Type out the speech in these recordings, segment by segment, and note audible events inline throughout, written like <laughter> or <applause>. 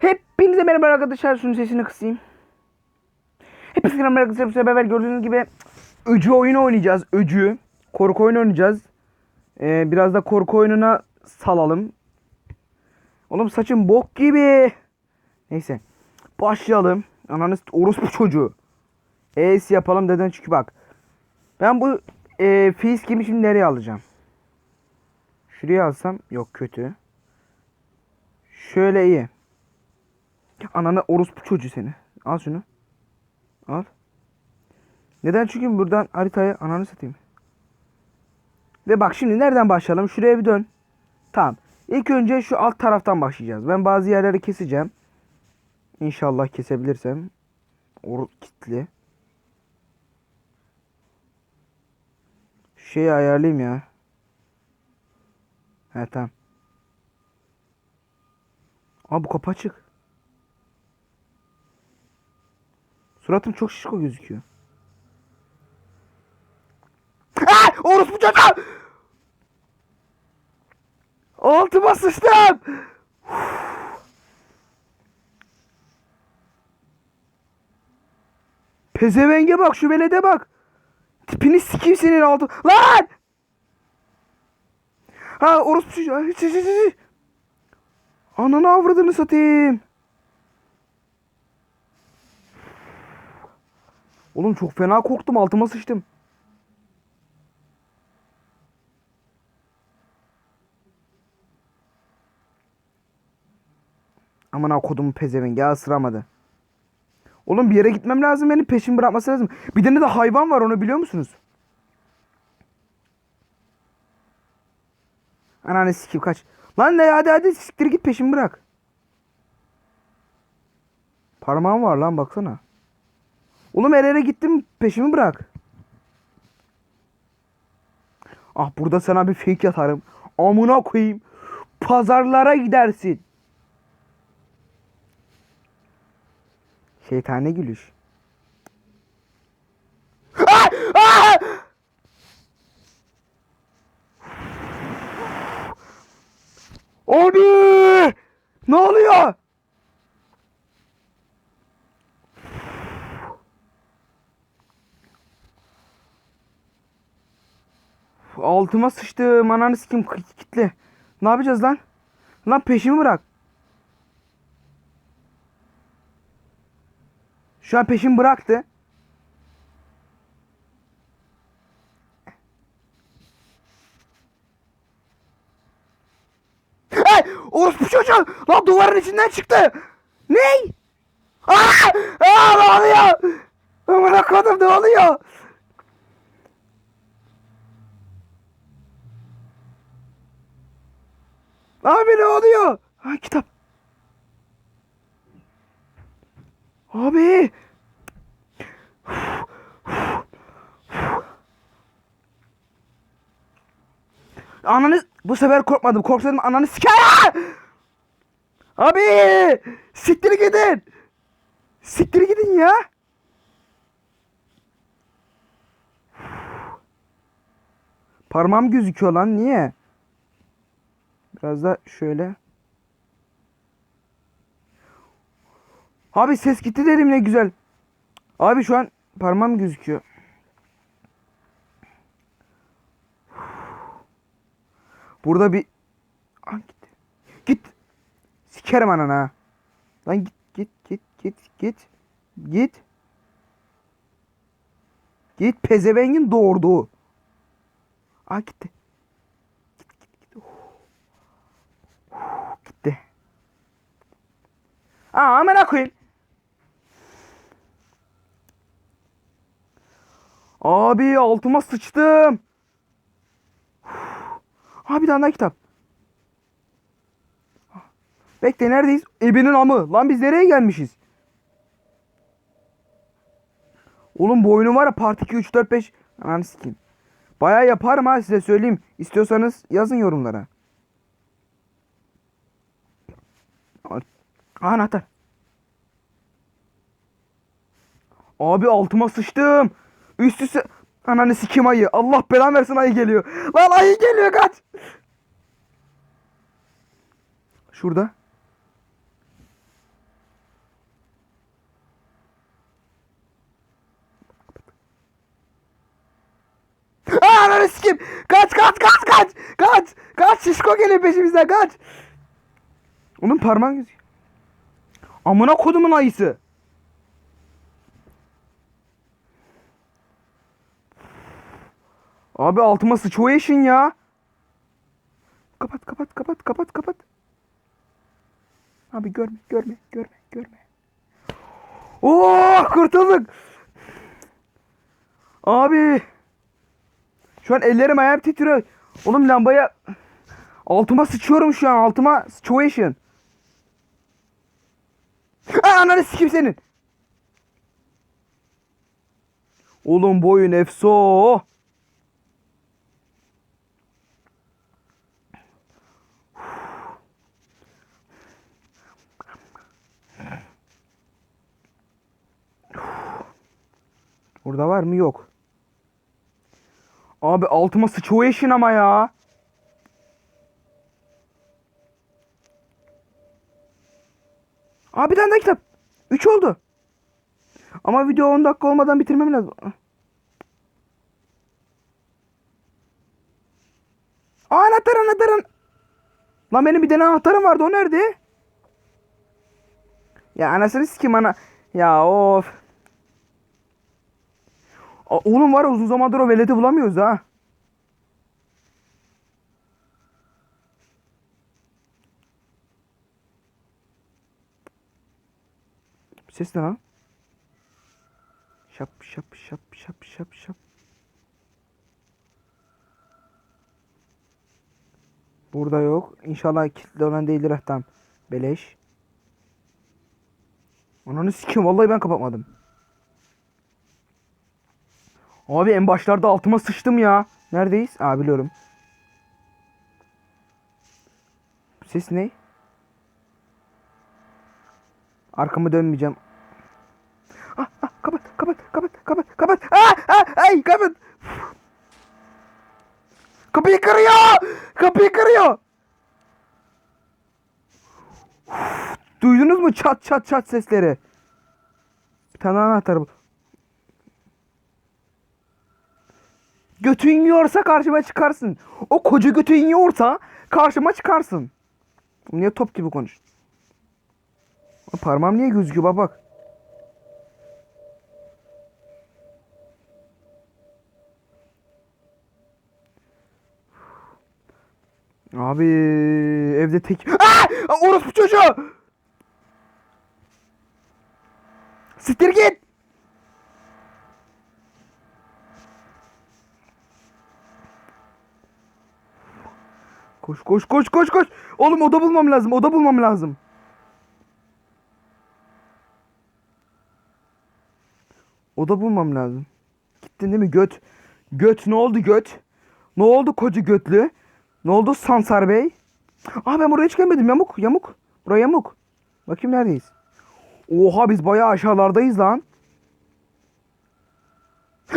Hepinize merhaba arkadaşlar. Şunun sesini kısayım. Hepinize merhaba arkadaşlar. Bu sefer gördüğünüz gibi öcü oyunu oynayacağız. Öcü. Korku oyunu oynayacağız. Ee, biraz da korku oyununa salalım. Oğlum saçım bok gibi. Neyse. Başlayalım. Ananı s- orospu çocuğu. Es yapalım deden çünkü bak. Ben bu e, face gibi şimdi nereye alacağım? Şuraya alsam yok kötü. Şöyle iyi. Ananı orospu çocuğu seni. Al şunu. Al. Neden? Çünkü buradan haritayı ananı satayım. Ve bak şimdi nereden başlayalım? Şuraya bir dön. Tamam. İlk önce şu alt taraftan başlayacağız. Ben bazı yerleri keseceğim. İnşallah kesebilirsem. Or kitli. Şu şeyi ayarlayayım ya. He tamam. Aa bu kapı açık. Suratım çok şişko gözüküyor. Aa! Orospu çocuğu! Altıma sıçtım! Pezevenge bak şu velede bak. Tipini sikeyim senin altı. Lan! Ha orospu çocuğu. Ananı avradını satayım. Oğlum çok fena korktum altıma sıçtım. Aman ha kodumu pezevengi ya ısıramadı. Oğlum bir yere gitmem lazım benim peşimi bırakması lazım. Bir tane de hayvan var onu biliyor musunuz? Ananı sikeyim kaç. Lan ne hadi hadi siktir git peşimi bırak. Parmağım var lan baksana. Oğlum her yere gittim peşimi bırak. Ah burada sana bir fake yatarım. Amına koyayım. Pazarlara gidersin. Şeytane gülüş. Ah! Ah! Abi! Ne oluyor? Altıma sıçtım. Ananı sikim kitle. Ne yapacağız lan? Lan peşimi bırak. Şu an peşimi bıraktı. Ay! Orospu çocuğu! Lan duvarın içinden çıktı! Ney? Aa! Aa ne oluyor? Amına kodum ne oluyor? Abi ne oluyor? Ha kitap. Abi. Ananı bu sefer korkmadım. Korksaydım ananı siker. Abi! Siktir gidin. Siktir gidin ya. Parmağım gözüküyor lan niye? Biraz da şöyle. Abi ses gitti dedim ne güzel. Abi şu an parmağım gözüküyor. Burada bir... Aa, git. Git. Sikerim anana. Lan git git git git git. Git. Git pezevengin doğurduğu. Aa gitti. Git git git. Oh. Gitti. Aa amına koyayım. Abi altıma sıçtım. Abi bir tane daha kitap. Bekle neredeyiz? Ebenin amı. Lan biz nereye gelmişiz? Oğlum bu oyunun var ya part 2 3 4 5. Ananı sikeyim. Bayağı yaparım ha size söyleyeyim. İstiyorsanız yazın yorumlara. Anahtar. Abi altıma sıçtım. Üst üste. Ananı sikim ayı. Allah belan versin ayı geliyor. Lan ayı geliyor kaç. Şurada. Ananı sikim. Kaç kaç kaç kaç. Kaç. Kaç şişko geliyor peşimizden kaç. Onun parmağı gözüküyor. Amına kodumun ayısı. Abi altıma sıçıyorsun ya. Kapat kapat kapat kapat kapat. Abi görme görme görme görme. Oo kurtulduk. Abi. Şu an ellerim ayağım titriyor. Oğlum lambaya altıma sıçıyorum şu an altıma situation. Aa, ananı sikim senin. Oğlum bu oyun efso. Burada var mı? Yok. Abi altıma sıçıyor ama ya. Abi bir tane daha kitap. 3 oldu. Ama video 10 dakika olmadan bitirmem lazım. Aa anahtar anahtar. Lan benim bir tane anahtarım vardı o nerede? Ya anasını sikim ana. Ya of. Aa, oğlum var uzun zamandır o veleti bulamıyoruz ha. Ses ne lan? Şap şap şap şap şap şap. Burada yok. İnşallah kilitli olan değildir tamam. Beleş. Ananı sikeyim vallahi ben kapatmadım. Abi en başlarda altıma sıçtım ya. Neredeyiz? Aa biliyorum. Ses ne? Arkamı dönmeyeceğim. Ah, ah, kapat, kapat, kapat, kapat, kapat. Ah, ah, ay, kapat. Kapıyı kırıyor. Kapıyı kırıyor. Duydunuz mu çat çat çat sesleri? Bir tane anahtar bu. Götün yiyorsa karşıma çıkarsın. O koca götün yiyorsa karşıma çıkarsın. Niye top gibi konuş? Parmağım niye gözüküyor bak bak. Abi evde tek... Aa! Orospu çocuğu! Siktir git! Koş koş koş koş koş. Oğlum oda bulmam lazım. Oda bulmam lazım. Oda bulmam lazım. Gittin değil mi göt? Göt ne oldu göt? Ne oldu koca götlü? Ne oldu Sansar Bey? Aa ben buraya hiç gelmedim. Yamuk yamuk. Buraya yamuk. Bakayım neredeyiz? Oha biz bayağı aşağılardayız lan.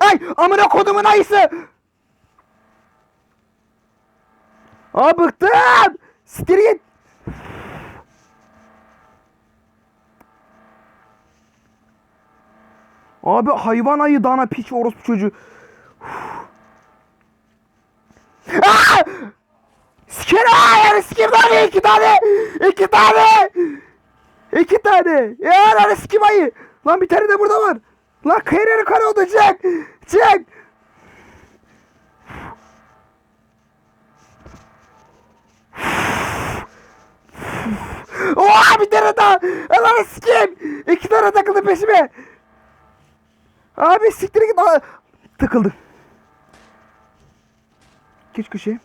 Ay amına kodumun ayısı. Aa bıktım. Siktir git. Abi hayvan ayı dana piç orospu çocuğu. Aa! Siker sikim tane iki tane iki tane. İki tane. Ya lan sikim ayı lan bir tane de burada var. Lan kayırarı kara oldu. Çek çek. Oha bir tane daha. Lan sikim iki tane takıldı peşime. Abi siktir git. Aa, takıldı. Geç köşeye.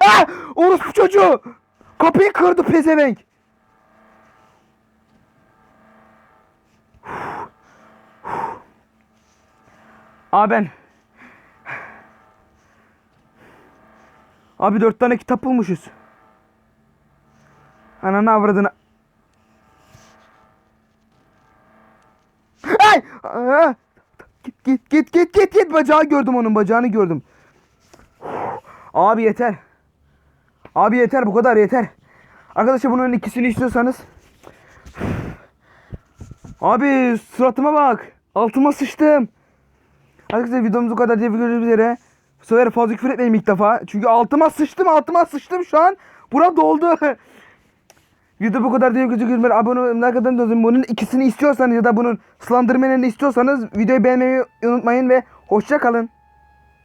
Ah! Orospu çocuğu! Kapıyı kırdı pezevenk. Abi ben... Abi dört tane kitap bulmuşuz. Ananı avradını... Ay! Git git git git git git bacağı gördüm onun bacağını gördüm. Abi yeter. Abi yeter bu kadar yeter. Arkadaşlar bunun ikisini istiyorsanız. Abi suratıma bak. Altıma sıçtım. Arkadaşlar videomuz bu kadar diye görüşmek üzere. Bu sefer fazla küfür etmeyeyim ilk defa. Çünkü altıma sıçtım altıma sıçtım şu an. Bura doldu. <laughs> Video bu kadar diye üzere. Abone olmayı like atın. Bunun ikisini istiyorsanız ya da bunun Slenderman'ini istiyorsanız videoyu beğenmeyi unutmayın ve hoşça kalın.